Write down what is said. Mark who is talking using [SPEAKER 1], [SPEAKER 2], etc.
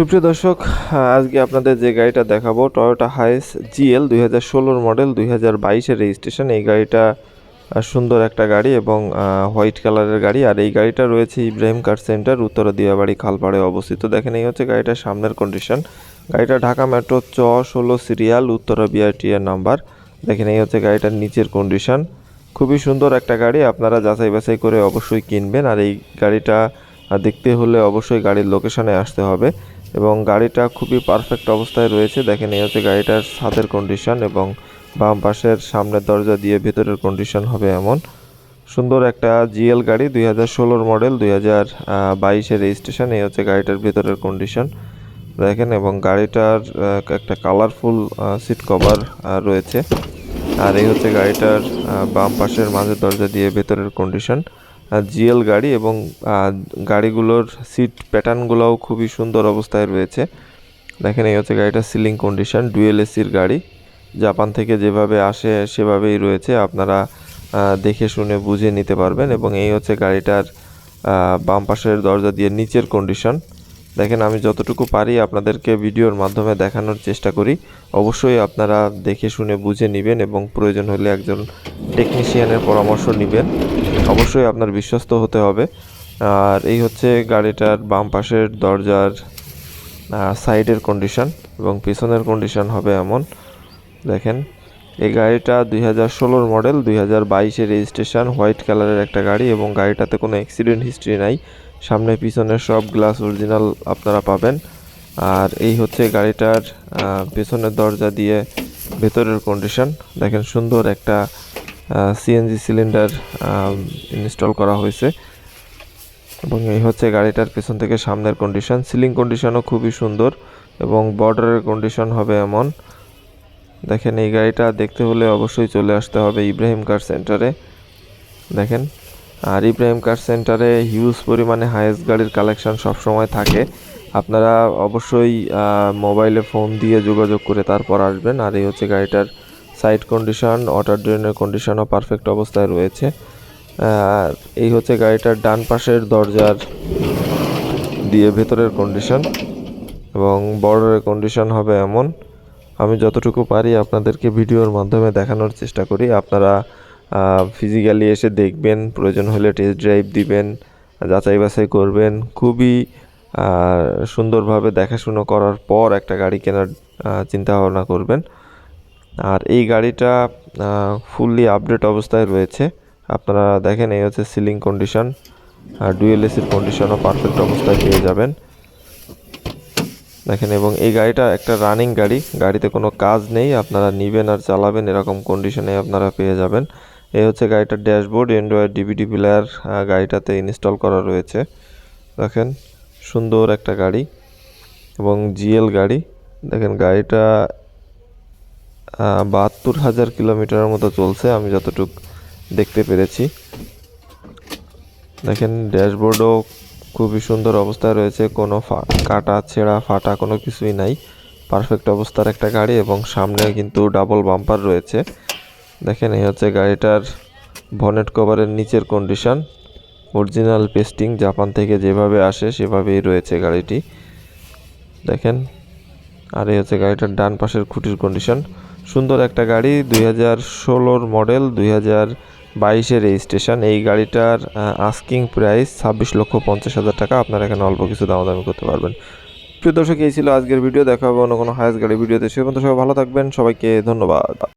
[SPEAKER 1] সুপ্রিয় দর্শক আজকে আপনাদের যে গাড়িটা দেখাবো টয়োটা হাইস জিএল দুই হাজার ষোলোর মডেল দুই হাজার বাইশের রেজিস্ট্রেশন এই গাড়িটা সুন্দর একটা গাড়ি এবং হোয়াইট কালারের গাড়ি। আর এই গাড়িটা রয়েছে ইব্রাহিম কার সেন্টার উত্তরা দিয়াবাড়ি খালপাড়ে অবস্থিত। দেখেন, এই হচ্ছে গাড়িটার সামনের কন্ডিশন গাড়িটা ঢাকা মেট্রো চ ষোলো সিরিয়াল, উত্তরা বিআরটিআর নাম্বার দেখেন, এই হচ্ছে গাড়িটার নিচের কন্ডিশন খুবই সুন্দর একটা গাড়ি, আপনারা যাচাই বাছাই করে অবশ্যই কিনবেন। আর এই গাড়িটা দেখতে হলে অবশ্যই গাড়ির লোকেশনে আসতে হবে। এবং গাড়িটা খুবই পারফেক্ট অবস্থায় রয়েছে। দেখেন, এই হচ্ছে গাড়িটার ছাদের কন্ডিশন এবং বাম পাশের সামনের দরজা দিয়ে ভেতরের কন্ডিশন হবে এমন। সুন্দর একটা জিএল গাড়ি, দুই হাজার ষোলোর মডেল দুই হাজার বাইশের রেজিস্ট্রেশন এই হচ্ছে গাড়িটার ভেতরের কন্ডিশন দেখেন, এবং গাড়িটার একটা কালারফুল সিট কভার রয়েছে। আর এই হচ্ছে গাড়িটার বাম পাশের মাঝের দরজা দিয়ে ভেতরের কন্ডিশন জিএল গাড়ি এবং গাড়িগুলোর সিট প্যাটার্নগুলোও খুবই সুন্দর অবস্থায় রয়েছে। দেখেন, এই হচ্ছে গাড়িটার সিলিং কন্ডিশন, ডুয়েল এসির গাড়ি। জাপান থেকে যেভাবে আসে, সেভাবেই রয়েছে। আপনারা দেখে শুনে বুঝে নিতে পারবেন এবং এই হচ্ছে গাড়িটার বাম পাশের দরজা দিয়ে নিচের কন্ডিশন। দেখেন, আমি যতটুকু পারি আপনাদেরকে ভিডিওর মাধ্যমে দেখানোর চেষ্টা করি। অবশ্যই আপনারা দেখে শুনে বুঝে নেবেন এবং প্রয়োজন হলে একজন টেকনিশিয়ানের পরামর্শ নেবেন। অবশ্যই আপনার বিশ্বস্ত হতে হবে। আর এই হচ্ছে গাড়িটার বাম পাশের দরজার সাইডের কন্ডিশন এবং পিছনের কন্ডিশন হবে এমন। দেখেন, এই গাড়িটা দুই হাজার ষোলোর মডেল দুই হাজার বাইশের রেজিস্ট্রেশন হোয়াইট কালারের একটা গাড়ি এবং গাড়িটাতে কোনো অ্যাক্সিডেন্ট হিস্ট্রি নাই। সামনে পিছনে সব গ্লাস অরিজিনাল আপনারা পাবেন। আর এই হচ্ছে গাড়িটার পেছনের দরজা দিয়ে ভেতরের কন্ডিশন দেখেন, সুন্দর একটা সিএনজি সিলিন্ডার ইনস্টল করা হয়েছে। এবং এই হচ্ছে গাড়িটার পেছন থেকে সামনের কন্ডিশন সিলিং কন্ডিশনও খুবই সুন্দর এবং বর্ডারের কন্ডিশন হবে এমন। দেখেন এই গাড়িটা দেখতে হলে অবশ্যই চলে আসতে হবে ইব্রাহিম কার সেন্টারে দেখেন, আর ইব্রাহিম কার সেন্টারে হিউজ পরিমাণে হায়েস্ট গাড়ির কালেকশন সবসময় থাকে। আপনারা অবশ্যই মোবাইলে ফোন দিয়ে যোগাযোগ করে তারপর আসবেন। আর এই হচ্ছে গাড়িটার সাইড কন্ডিশন, ওয়াটার ড্রেনের কন্ডিশনও পারফেক্ট অবস্থায় রয়েছে। আর এই হচ্ছে গাড়িটার ডান পাশের দরজার দিয়ে ভেতরের কন্ডিশন এবং বর্ডারের কন্ডিশন হবে এমন। আমি যতটুকু পারি আপনাদেরকে ভিডিওর মাধ্যমে দেখানোর চেষ্টা করি। আপনারা ফিজিক্যালি এসে দেখবেন, প্রয়োজন হলে টেস্ট ড্রাইভ দিবেন, যাচাই বাছাই করবেন। খুবই সুন্দরভাবে দেখাশুনো করার পর একটা গাড়ি কেনার চিন্তা ভাবনা করবেন। আর এই গাড়িটা ফুললি আপডেট অবস্থায় রয়েছে। আপনারা দেখেন, এই হচ্ছে সিলিং কন্ডিশন আর ডুয়েল এসির কন্ডিশনও পারফেক্ট অবস্থায় পেয়ে যাবেন। দেখেন, এবং এই গাড়িটা একটা রানিং গাড়ি। গাড়িতে কোনো কাজ নেই, আপনারা নিবেন আর চালাবেন, এরকম কন্ডিশনে আপনারা পেয়ে যাবেন। এই হচ্ছে গাড়িটার ড্যাশবোর্ড অ্যান্ড্রয়েড ডিভিডি প্লেয়ার গাড়িটাতে ইনস্টল করা রয়েছে। দেখেন, সুন্দর একটা গাড়ি এবং জিএল গাড়ি। দেখেন, গাড়িটা বাহাত্তর হাজার কিলোমিটারের মতো চলছে, আমি যতটুক দেখতে পেরেছি। দেখেন, ড্যাশবোর্ডও খুবই সুন্দর অবস্থায় রয়েছে, কোনো কাটা, ছেঁড়া, ফাটা কোনো কিছুই নাই। পারফেক্ট অবস্থার একটা গাড়ি এবং সামনে কিন্তু ডাবল বাম্পার রয়েছে। দেখেন, এই হচ্ছে গাড়িটার বনেট কভারের নিচের কন্ডিশন অরিজিনাল পেস্টিং জাপান থেকে যেভাবে আসে, সেভাবেই রয়েছে গাড়িটি। দেখেন, আর এই হচ্ছে গাড়িটার ডান পাশের খুঁটির কন্ডিশন সুন্দর একটা গাড়ি, দুই হাজার ষোলোর মডেল, দুই হাজার বাইশের রেজিস্ট্রেশন। এই গাড়িটার আস্কিং প্রাইস ছাব্বিশ লক্ষ পঞ্চাশ হাজার টাকা। আপনারা এখানে অল্প কিছু দামাদামি করতে পারবেন। প্রিয় দর্শক, এই ছিল আজকের ভিডিও দেখা হবে অন্য কোনো হায়াস গাড়ি ভিডিওতে সে পর্যন্ত সবাই ভালো থাকবেন। সবাইকে ধন্যবাদ।